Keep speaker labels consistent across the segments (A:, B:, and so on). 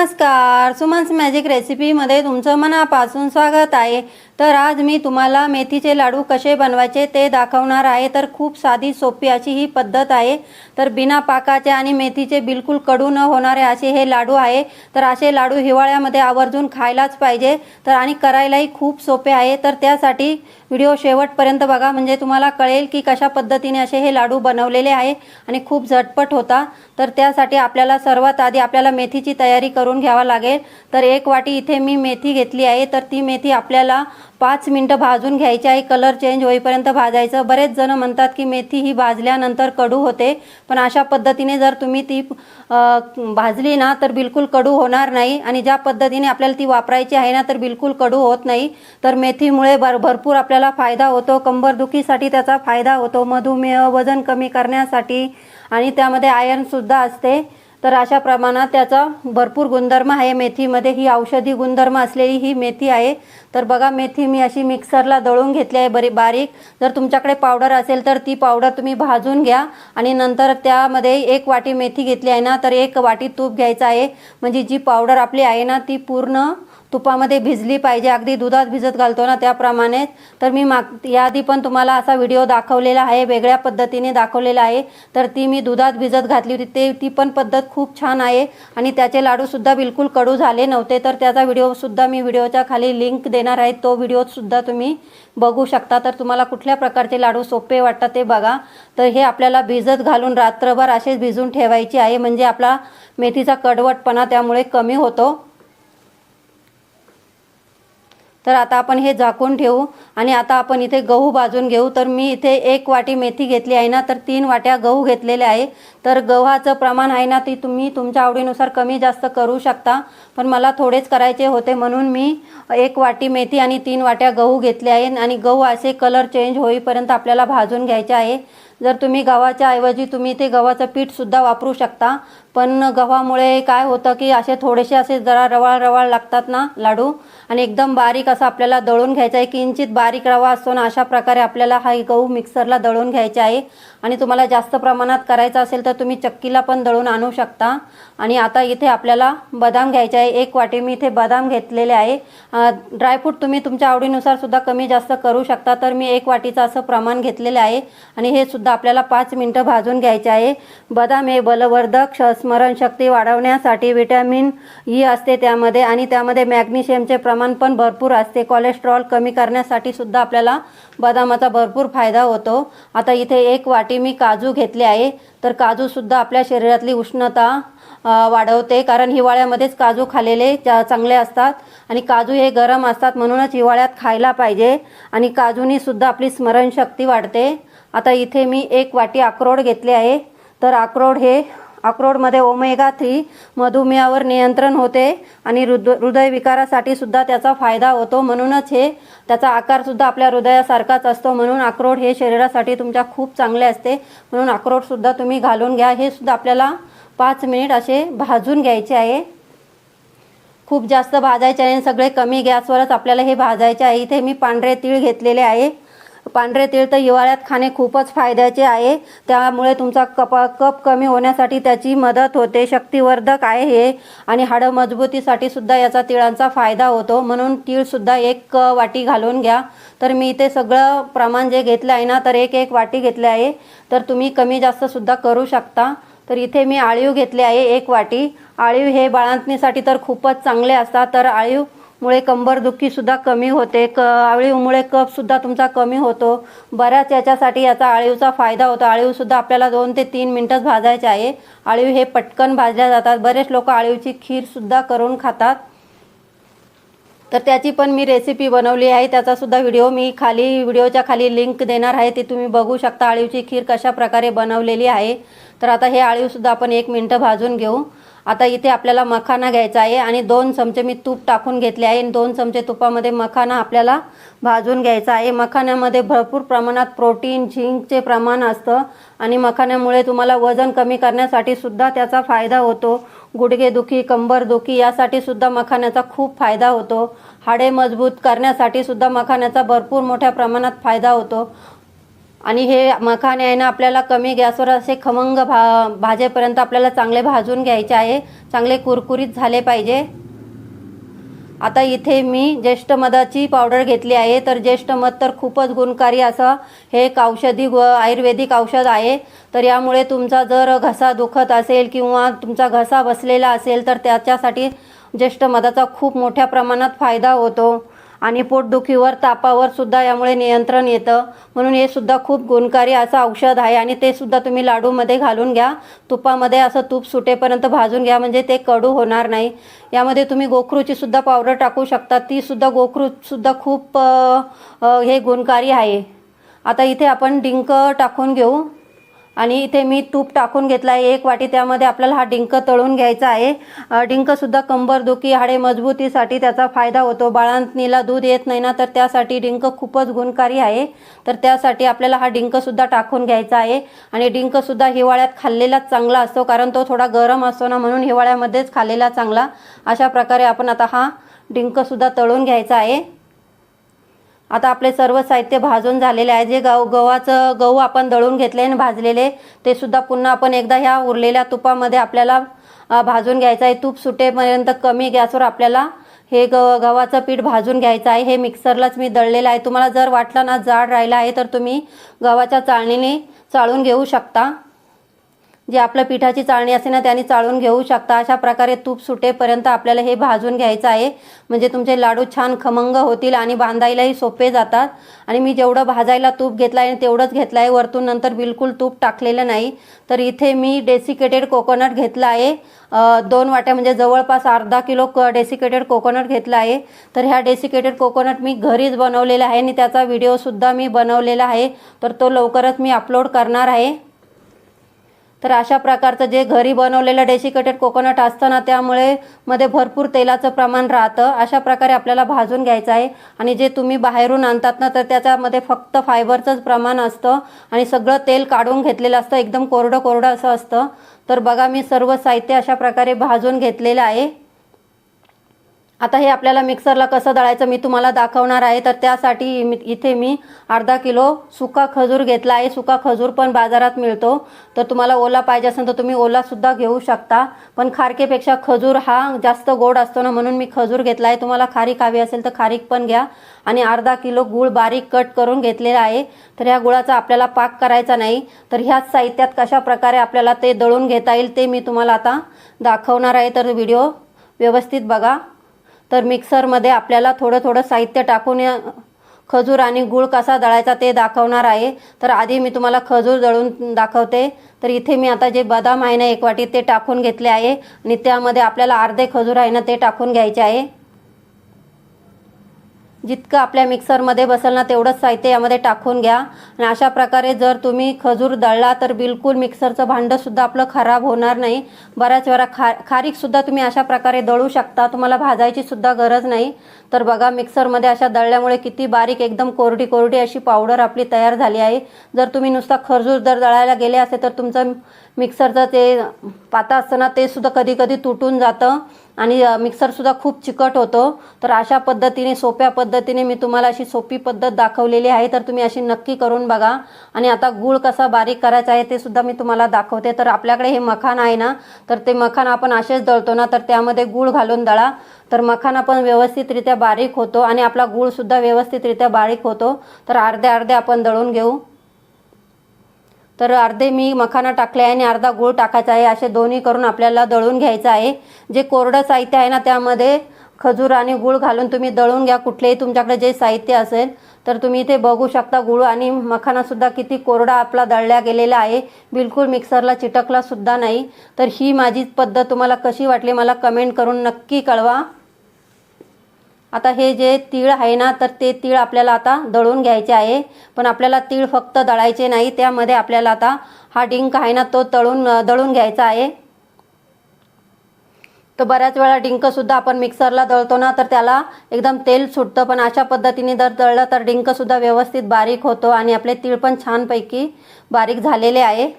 A: नमस्कार सुमन्स मॅजिक रेसिपीमध्ये तुमचं मनापासून स्वागत आहे. तर आज मी तुम्हाला मेथीचे लाडू कसे बनवायचे ते दाखवणार आहे. तर खूप साधी सोपी अशी ही पद्धत आहे. तर बिना पाकाचे आणि मेथीचे बिलकुल कडू न होणारे असे हे लाडू आहे. तर असे लाडू हिवाळ्यामध्ये आवर्जून खायलाच पाहिजे. तर आणि करायलाही खूप सोपे आहे. तर त्यासाठी व्हिडिओ शेवटपर्यंत बघा. म्हणजे तुम्हाला कळेल की कशा पद्धतीने असे हे लाडू बनवलेले आहे आणि खूप झटपट होता. तर त्यासाठी आपल्याला सर्वात आधी आपल्याला मेथीची तयारी करून घ्यावा लागेल. तर एक वाटी इथे मी मेथी घेतली आहे. तर ती मेथी आपल्याला पाच मिनटं भाजून घ्यायची आहे. कलर चेंज होईपर्यंत भाजायचं. बरेच जण म्हणतात की मेथी ही भाजल्यानंतर कडू होते. पण अशा पद्धतीने जर तुम्ही ती भाजली ना तर बिलकुल कडू होणार नाही. आणि ज्या पद्धतीने आपल्याला ती वापरायची आहे ना तर बिलकुल कडू होत नाही. तर मेथीमुळे भर भरपूर आपल्याला फायदा होतो. कंबरदुखीसाठी त्याचा फायदा होतो. मधुमेह वजन कमी करण्यासाठी आणि त्यामध्ये आयर्नसुद्धा असते. तर अशा प्रमाणात त्याचा भरपूर गुणधर्म आहे. मेथीमध्ये ही औषधी गुणधर्म असलेली ही मेथी आहे. तर बघा मेथी मी अशी मिक्सरला दळून घेतली आहे बरी बारीक. जर तुमच्याकडे पावडर असेल तर ती पावडर तुम्ही भाजून घ्या. आणि नंतर त्यामध्ये एक वाटी मेथी घेतली आहे ना तर एक वाटी तूप घ्यायचं आहे. म्हणजे जी पावडर आपली आहे ना ती पूर्ण तुपामध्ये भिजली पाहिजे. अगदी दुधात भिजत घालतो ना त्याप्रमाणे. तर मी माग याआधी पण तुम्हाला असा व्हिडिओ दाखवलेला आहे वेगळ्या पद्धतीने दाखवलेला आहे. तर ती मी दुधात भिजत घातली होती. ते ती पण पद्धत खूप छान आहे आणि त्याचे लाडूसुद्धा बिलकुल कडू झाले नव्हते. तर त्याचा व्हिडिओसुद्धा मी व्हिडिओच्या खाली लिंक देणार आहे. तो व्हिडिओसुद्धा तुम्ही बघू शकता. तर तुम्हाला कुठल्या प्रकारचे लाडू सोपे वाटतात ते बघा. तर हे आपल्याला भिजत घालून रात्रभर असेच भिजून ठेवायचे आहे. म्हणजे आपला मेथीचा कडवटपणा त्यामुळे कमी होतो. तर आता आपण हे झाकून ठेवू. आणि आता आपण इथे गहू भाजून घेऊ. तर मी इथे एक वाटी मेथी घेतली आहे ना तर तीन वाट्या गहू घेतलेले आहे. तर गव्हाचं प्रमाण आहे ना ती तुम्ही तुमच्या आवडीनुसार कमी जास्त करू शकता. पण मला थोडेच करायचे होते म्हणून मी एक वाटी मेथी आणि तीन वाट्या गहू घेतले आहे. आणि गहू असे कलर चेंज होईपर्यंत आपल्याला भाजून घ्यायचे आहे. जर तुम्ही गव्हाच्या ऐवजी तुम्ही ते गव्हाचं पीठसुद्धा वापरू शकता. पण गव्हामुळे काय होतं की असे थोडेसे असे जरा रवाळ रवाळ लागतात ना लाडू. आणि एकदम बारीक असं आपल्याला दळून घ्यायचं आहे. किंचित बारीक रवा असतो ना अशा प्रकारे आपल्याला हा गहू मिक्सरला दळून घ्यायचा आहे. आणि तुम्हाला जास्त प्रमाणात करायचं असेल तर तुम्ही चक्कीला पण दळून आणू शकता. आणि आता इथे आपल्याला बदाम घ्यायचे आहे. एक वाटी मी इथे बदाम घेतलेले आहे. ड्रायफ्रूट तुम्ही तुमच्या आवडीनुसार सुद्धा कमी जास्त करू शकता. तर मी एक वाटीचं असं प्रमाण घेतलेलं आहे. आणि हे सुद्धा आपल्याला पाच मिनटं भाजून घ्यायचे आहे. बदाम हे बलवर्धक श स्मरणशक्ती वाढवण्यासाठी विटॅमिन ई असते त्यामध्ये आणि त्यामध्ये मॅग्नेशियमचे प्रमाण पण भरपूर असते. कोलेस्ट्रॉल कमी करण्यासाठी सुद्धा आपल्याला बदामाचा भरपूर फायदा होतो. आता इथे एक वाटी मी काजू घेतले आहे. तर काजूसुद्धा आपल्या शरीरातली उष्णता वाढवते. कारण हिवाळ्यामध्येच काजू खालेले चांगले असतात. आणि काजू हे गरम असतात म्हणूनच हिवाळ्यात खायला पाहिजे. आणि काजूनीसुद्धा आपली स्मरणशक्ती वाढते. आता इथे मी एक वाटी अक्रोड घेतले आहे. तर अक्रोड हे अक्रोडमध्ये ओमेगा थ्री मधुमेहावर नियंत्रण होते आणि हृद हृदयविकारासाठी सुद्धा त्याचा फायदा होतो. म्हणूनच हे त्याचा आकारसुद्धा आपल्या हृदयासारखाच असतो. म्हणून अक्रोड हे शरीरासाठी तुमच्या खूप चांगले असते. म्हणून अक्रोडसुद्धा तुम्ही घालून घ्या. हे सुद्धा आपल्याला पाच मिनिट असे भाजून घ्यायचे आहे. खूप जास्त भाजायचे आहे सगळे कमी गॅसवरच आपल्याला हे भाजायचे आहे. इथे मी पांढरे तीळ घेतलेले आहे. पांढरे तीळ तर हिवाळ्यात खाणे खूपच फायद्याचे आहे. त्यामुळे तुमचा कप कप कमी होण्यासाठी त्याची मदत होते. शक्तिवर्धक आहे हे. आणि हाडं मजबूतीसाठी सुद्धा याचा तिळांचा फायदा होतो. म्हणून तीळसुद्धा एक वाटी घालून घ्या. तर मी इथे सगळं प्रमाण जे घेतलं आहे ना तर एक एक वाटी घेतले आहे. तर तुम्ही कमी जास्तसुद्धा करू शकता. तर इथे मी आळीव घेतले आहे एक वाटी. आळीव हे बाळंतणीसाठी तर खूपच चांगले असतात. तर आळीव मुळे कंबरदुखीसुद्धा कमी होते. क आळीवमुळे कपसुद्धा तुमचा कमी होतो. बऱ्याच याच्यासाठी याचा आळीवचा फायदा होतो. आळीवसुद्धा आपल्याला दोन ते तीन मिनटंच भाजायचे आहे. आळीव हे पटकन भाजल्या जातात. बरेच लोक आळीवची खीरसुद्धा करून खातात. तर त्याची पण मी रेसिपी बनवली आहे. त्याचासुद्धा व्हिडिओ मी खाली व्हिडिओच्या खाली लिंक देणार आहे. ती तुम्ही बघू शकता आळीवची खीर कशा प्रकारे बनवलेली आहे. तर आता हे आळीवसुद्धा आपण एक मिनटं भाजून घेऊ. आता इथे आपल्याला मखाना घ्यायचा आहे आणि दोन चमचे मी तूप टाकून घेतले आहे. आणि दोन चमचे तुपामध्ये मखाना आपल्याला भाजून घ्यायचा आहे. मखाण्यामध्ये भरपूर प्रमाणात प्रोटीन झिंकचे प्रमाण असतं. आणि मखाण्यामुळे तुम्हाला वजन कमी करण्यासाठी सुद्धा त्याचा फायदा होतो. गुडघेदुखी कंबरदुखी यासाठी सुद्धा मखाण्याचा खूप फायदा होतो. हाडे मजबूत करण्यासाठी सुद्धा मखाण्याचा भरपूर मोठ्या प्रमाणात फायदा होतो. आणि हे मखाने आहे ना आपल्याला कमी गॅसवर असे खमंग भा भाजेपर्यंत आपल्याला चांगले भाजून घ्यायचे आहे. चांगले कुरकुरीत झाले पाहिजे. आता इथे मी ज्येष्ठ मधाची पावडर घेतली आहे. तर ज्येष्ठ मध तर खूपच गुणकारी असं हे एक औषधी व आयुर्वेदिक औषध आहे. तर यामुळे तुमचा जर घसा दुखत असेल किंवा तुमचा घसा बसलेला असेल तर त्याच्यासाठी ज्येष्ठ मधाचा खूप मोठ्या प्रमाणात फायदा होतो. आणि पोटदुखीवर तापावर सुद्धा यामुळे नियंत्रण येतं. म्हणून हे सुद्धा खूप गुणकारी असं औषध आहे आणि ते सुद्धा तुम्ही लाडूमध्ये घालून घ्या. तुपामध्ये असं तूप सुटेपर्यंत भाजून घ्या म्हणजे ते कडू होणार नाही. यामध्ये तुम्ही गोखरूची सुद्धा पावडर टाकू शकता. ती सुद्धा गोखरूसुद्धा खूप हे गुणकारी आहे. आता इथे आपण डिंक टाकून घेऊ. आणि इथे मी तूप टाकून घेतला आहे. एक वाटी त्यामध्ये आपल्याला हा डिंक तळून घ्यायचा आहे. डिंकसुद्धा कंबरदुखी हाडे मजबूतीसाठी त्याचा फायदा होतो. बाळांतनीला दूध येत नाही ना तर त्यासाठी डिंक खूपच गुणकारी आहे. तर त्यासाठी आपल्याला हा डिंकसुद्धा टाकून घ्यायचा आहे. आणि डिंकसुद्धा हिवाळ्यात खाल्लेलाच चांगला असतो कारण तो थोडा गरम असतो ना म्हणून हिवाळ्यामध्येच खाल्लेला चांगला. अशा प्रकारे आपण आता हा डिंकसुद्धा तळून घ्यायचा आहे. आता आपले सर्व साहित्य भाजून झालेले आहे. जे गहू गव्हाचं गहू आपण दळून घेतले आणि भाजलेले ते सुद्धा पुन्हा आपण एकदा ह्या उरलेल्या तुपामध्ये आपल्याला भाजून घ्यायचं आहे. तूप सुटेपर्यंत कमी गॅसवर आपल्याला हे ग गव्हाचं पीठ भाजून घ्यायचं आहे. हे मिक्सरलाच मी दळलेलं आहे. तुम्हाला जर वाटलं ना जाड राहिलं आहे तर तुम्ही गव्हाच्या चाळणीने चाळून घेऊ शकता. जे आपलं पिठाची चाळणी असते ना त्याने चाळून घेऊ शकता. अशा प्रकारे तूप सुटेपर्यंत आपल्याला हे भाजून घ्यायचं आहे. म्हणजे तुमचे लाडू छान खमंग होतील आणि बांधायलाही सोपे जातात. आणि मी जेवढं भाजायला तूप घेतलं आहे तेवढंच घेतलं आहे वरतून नंतर बिलकुल तूप टाकलेलं नाही. तर इथे मी डेसिकेटेड कोकोनट घेतलं आहे. दोन वाट्या म्हणजे जवळपास अर्धा किलो क डेसिकेटेड कोकोनट घेतला आहे. तर ह्या डेसिकेटेड कोकोनट मी घरीच बनवलेला आहे आणि त्याचा व्हिडिओसुद्धा मी बनवलेला आहे. तर तो लवकरच मी अपलोड करणार आहे. तर अशा प्रकारचं जे घरी बनवलेलं डेसिकेटेड कोकोनट असतं ना त्यामुळे मध्ये भरपूर तेलाचं प्रमाण राहतं. अशा प्रकारे आपल्याला भाजून घ्यायचं आहे. आणि जे तुम्ही बाहेरून आणतात ना तर त्याच्यामध्ये फक्त फायबरचंच प्रमाण असतं. आणि सगळं तेल काढून घेतलेलं असतं. एकदम कोरडं कोरडं असं असतं. तर बघा मी सर्व साहित्य अशा प्रकारे भाजून घेतलेलं आहे. आता हे आपल्याला मिक्सरला कसं दळायचं मी तुम्हाला दाखवणार आहे. तर त्यासाठी मी इथे मी अर्धा किलो सुका खजूर घेतला आहे. सुका खजूर पण बाजारात मिळतो. तर तुम्हाला ओला पाहिजे असेल तर तुम्ही ओलासुद्धा घेऊ शकता. पण खारकेपेक्षा खजूर हा जास्त गोड असतो ना म्हणून मी खजूर घेतला आहे. तुम्हाला खारीक हवी असेल तर खारीक पण घ्या. आणि अर्धा किलो गूळ बारीक कट करून घेतलेला आहे. तर ह्या गुळाचा आपल्याला पाक करायचा नाही. तर ह्याच साहित्यात कशा प्रकारे आपल्याला ते दळून घेता येईल ते मी तुम्हाला आता दाखवणार आहे. तर व्हिडिओ व्यवस्थित बघा. तर मिक्सरमध्ये आपल्याला थोडं थोडं साहित्य टाकून या खजूर आणि गूळ कसा दळायचा ते दाखवणार आहे. तर आधी मी तुम्हाला खजूर दळून दाखवते. तर इथे मी आता जे बदाम आहे ना एक वाटी ते टाकून घेतले आहे. आणि त्यामध्ये आपल्याला अर्धे खजूर आहे ना ते टाकून घ्यायचे आहे. जितकं आपल्या मिक्सरमध्ये बसेल ना तेवढंच साहित्य यामध्ये टाकून घ्या. आणि अशा प्रकारे जर तुम्ही खजूर दळला तर बिलकुल मिक्सरचं भांडंसुद्धा आपलं खराब होणार नाही. बऱ्याच वेळा खा खारीकसुद्धा तुम्ही अशा प्रकारे दळू शकता. तुम्हाला भाजायची सुद्धा गरज नाही. तर बघा मिक्सरमध्ये अशा दळल्यामुळे किती बारीक एकदम कोरडी कोरडी अशी पावडर आपली तयार झाली आहे. जर तुम्ही नुसता खजूर जर दळायला गेले असे तर तुमचं मिक्सरचं ते पाता असतं ना ते सुद्धा कधी कधी तुटून जातं. आणि मिक्सरसुद्धा खूप चिकट होतो. तर अशा पद्धतीने सोप्या पद्धतीने मी तुम्हाला अशी सोपी पद्धत दाखवलेली आहे. तर तुम्ही अशी नक्की करून बघा. आणि आता गूळ कसा बारीक करायचा आहे ते सुद्धा मी तुम्हाला दाखवते. तर आपल्याकडे हे मखाण आहे ना तर ते मखाण आपण असेच दळतो ना तर त्यामध्ये गूळ घालून दळा. तर मखाना पण व्यवस्थितरित्या बारीक होतो आणि आपला गूळसुद्धा व्यवस्थितरित्या बारीक होतो. तर अर्ध्या अर्धे आपण दळून घेऊ. तर अर्धे मी मखाना टाकले आहे आणि अर्धा गूळ टाकायचा आहे. असे दोन्ही करून आपल्याला दळून घ्यायचं आहे. जे कोरडं साहित्य आहे ना त्यामध्ये खजूर आणि गूळ घालून तुम्ही दळून घ्या. कुठलेही तुमच्याकडे जे साहित्य असेल तर तुम्ही इथे बघू शकता गूळ आणि मखानासुद्धा किती कोरडा आपला दळल्या गेलेला आहे. बिलकुल मिक्सरला चिटकला सुद्धा नाही. तर ही माझी पद्धत. तुम्हाला कशी वाटली मला कमेंट करून नक्की कळवा. आता हे जे तीळ आहे ना तर ते तीळ आपल्याला आता दळून घ्यायचे आहे. पण आपल्याला तीळ फक्त दळायचे नाही त्यामध्ये आपल्याला आता हा डिंक आहे ना तो तळून दळून घ्यायचा आहे. तर बऱ्याच वेळा डिंकसुद्धा आपण मिक्सरला दळतो ना तर त्याला एकदम तेल सुटतं. पण अशा पद्धतीने जर दळलं तर डिंकसुद्धा व्यवस्थित बारीक होतो आणि आपले तीळ पण छानपैकी बारीक झालेले आहे.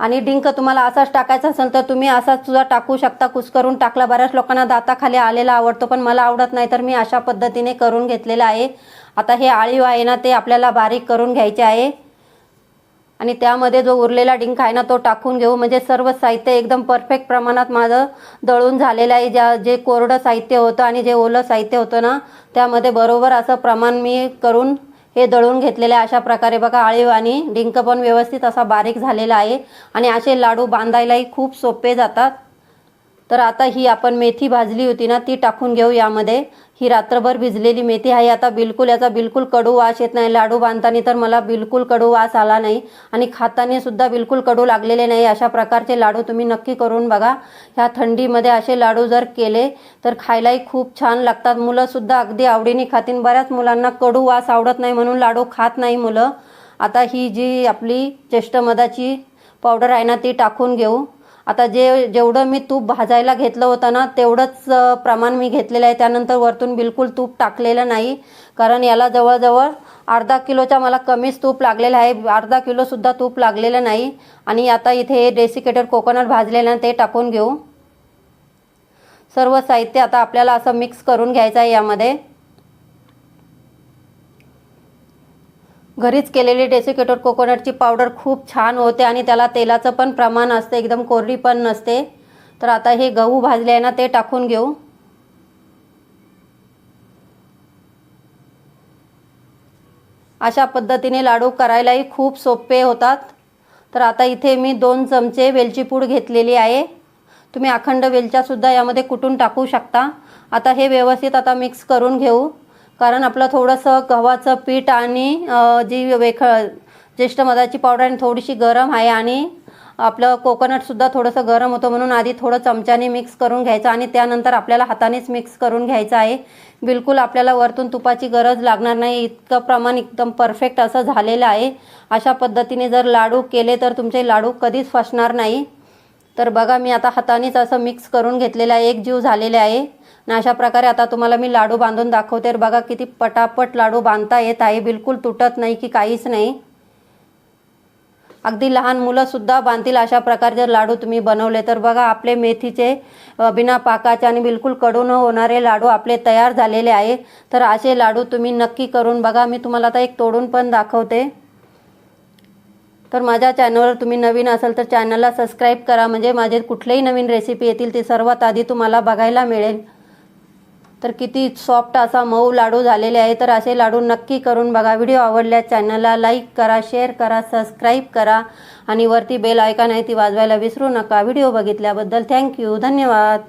A: आणि डिंक तुम्हाला असाच टाकायचा असेल तर तुम्ही असाच सुद्धा टाकू शकता. कुस्करून टाकला. बऱ्याच लोकांना दाताखाली आलेला आवडतो पण मला आवडत नाही तर मी अशा पद्धतीने करून घेतलेलं आहे. आता हे आळीव आहे ना ते आपल्याला बारीक करून घ्यायचे आहे. आणि त्यामध्ये जो उरलेला डिंक आहे ना तो टाकून घेऊ. म्हणजे सर्व साहित्य एकदम परफेक्ट प्रमाणात माझं दळून झालेलं आहे. ज्या जे कोरडं साहित्य होतं आणि जे ओलं साहित्य होतं ना त्यामध्ये बरोबर असं प्रमाण मी करून हे दळून घेतलेले अशा प्रकारे बघा आळीव आणि डिंक पण व्यवस्थित असा बारीक झालेला आहे. आणि असे लाडू बांधायलाही खूप सोपे जातात. तर आता ही आपण मेथी भाजली होती ना ती टाकून घेऊ यामध्ये. ही रात्रभर भिजलेली मेथी आहे. आता बिलकुल याचा बिलकुल कडू वास येत नाही. लाडू बांधताना तर मला बिलकुल कडू वास आला नाही. आणि खाताना सुद्धा बिलकुल कडू लागलेले नाही. अशा प्रकारचे लाडू तुम्ही नक्की करून बघा. ह्या थंडीमध्ये असे लाडू जर केले तर खायलाही खूप छान लागतात. मुलंसुद्धा अगदी आवडीने खातीन. बऱ्याच मुलांना कडू वास आवडत नाही म्हणून लाडू खात नाही मुलं. आता ही जी आपली ज्येष्ठमधाची पावडर आहे ना ती टाकून घेऊ. आता जे जेवढं मी तूप भाजायला घेतलं होतं ना तेवढंच प्रमाण मी घेतलेलं आहे. त्यानंतर वरतून बिलकुल तूप टाकलेलं नाही. कारण याला जवळजवळ अर्धा किलोच्या मला कमीच तूप लागलेलं आहे. अर्धा किलोसुद्धा तूप लागलेलं नाही. आणि आता इथे हे डेसिकेटेड कोकोनट भाजलेलं ते टाकून घेऊ. सर्व साहित्य आता आपल्याला असं मिक्स करून घ्यायचं आहे यामध्ये. घरीच केलेली डेसिकेटेड कोकोनटची पावडर खूप छान होते आणि त्याला तेलाचं पण प्रमाण असते एकदम कोरडी पण नसते. तर आता हे गहू भाजले आहे ना ते टाकून घेऊ. अशा पद्धतीने लाडू करायलाही खूप सोपे होतात. तर आता इथे मी दोन चमचे वेलची पूड घेतलेली आहे. तुम्ही अखंड वेलच्यासुद्धा यामध्ये कुटून टाकू शकता. आता हे व्यवस्थित आता मिक्स करून घेऊ. कारण आपलं थोडंसं गव्हाचं पीठ आणि जी वेख ज्येष्ठ मधाची पावडर आणि थोडीशी गरम आहे आणि आपलं कोकोनटसुद्धा थोडंसं गरम होतं म्हणून आधी थोडं चमच्याने मिक्स करून घ्यायचं आणि त्यानंतर आपल्याला हातानेच मिक्स करून घ्यायचं आहे. बिलकुल आपल्याला वरतून तुपाची गरज लागणार नाही. इतकं प्रमाण एकदम परफेक्ट असं झालेलं आहे. अशा पद्धतीने जर लाडू केले तर तुमचे लाडू कधीच फसणार नाही. तर बघा मी आता हातानेच असं मिक्स करून घेतलेलं आहे. एक जीव झालेले आहे. आणि अशा प्रकारे आता तुम्हाला मी लाडू बांधून दाखवते. तर बघा किती पटापट लाडू बांधता येत आहे. बिलकुल तुटत नाही की काहीच नाही. अगदी लहान मुलंसुद्धा बांधतील अशा प्रकारचे लाडू तुम्ही बनवले तर बघा आपले मेथीचे बिना पाकाचे आणि बिलकुल कडू न होणारे लाडू आपले तयार झालेले आहे. तर असे लाडू तुम्ही नक्की करून बघा. मी तुम्हाला आता एक तोडून पण दाखवते. तर माझ्या चॅनलवर तुम्ही नवीन असाल तर चॅनलला सबस्क्राईब करा. म्हणजे माझे कुठलेही नवीन रेसिपी येतील ते सर्वात आधी तुम्हाला बघायला मिळेल. तर किती सॉफ्ट असा मऊ लाडू झालेले आहे. तर असे लाडू नक्की करून बघा. व्हिडिओ आवडल्यास चॅनलला लाईक करा शेअर करा सबस्क्राईब करा आणि वरती बेल ऐका नाही ती वाजवायला विसरू नका. व्हिडिओ बघितल्याबद्दल थँक्यू धन्यवाद.